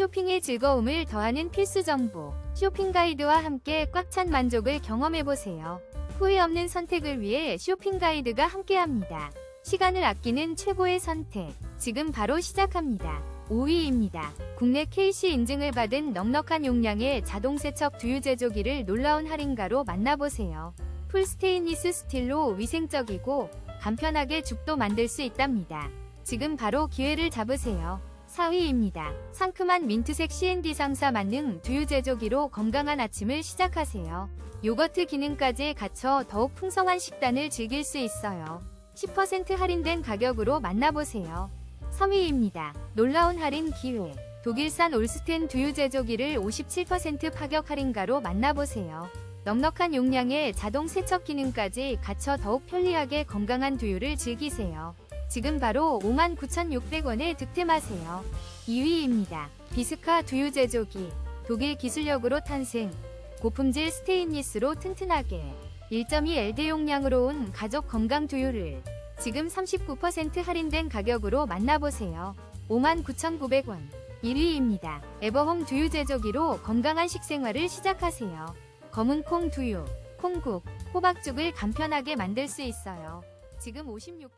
쇼핑의 즐거움을 더하는 필수 정보. 쇼핑 가이드와 함께 꽉 찬 만족을 경험해보세요. 후회 없는 선택을 위해 쇼핑 가이드가 함께합니다. 시간을 아끼는 최고의 선택. 지금 바로 시작합니다. 5위입니다. 국내 KC 인증을 받은 넉넉한 용량의 자동 세척 두유 제조기를 놀라운 할인가로 만나보세요. 풀 스테인리스 스틸로 위생적이고 간편하게 죽도 만들 수 있답니다. 지금 바로 기회를 잡으세요. 4위입니다. 상큼한 민트색 C&D 상사 만능 두유 제조기로 건강한 아침을 시작하세요. 요거트 기능까지 갖춰 더욱 풍성한 식단을 즐길 수 있어요. 10% 할인된 가격으로 만나보세요. 3위입니다. 놀라운 할인 기회. 독일산 올스텐 두유 제조기를 57% 파격 할인가로 만나보세요. 넉넉한 용량의 자동 세척 기능까지 갖춰 더욱 편리하게 건강한 두유를 즐기세요. 지금 바로 59,600원에 득템하세요. 2위입니다. 비스카 두유 제조기. 독일 기술력으로 탄생. 고품질 스테인리스로 튼튼하게 1.2LD 용량으로 온 가족 건강 두유를 지금 39% 할인된 가격으로 만나보세요. 59,900원. 1위입니다. 에버홈 두유 제조기로 건강한 식생활을 시작하세요. 검은 콩 두유, 콩국, 호박죽을 간편하게 만들 수 있어요. 지금 56%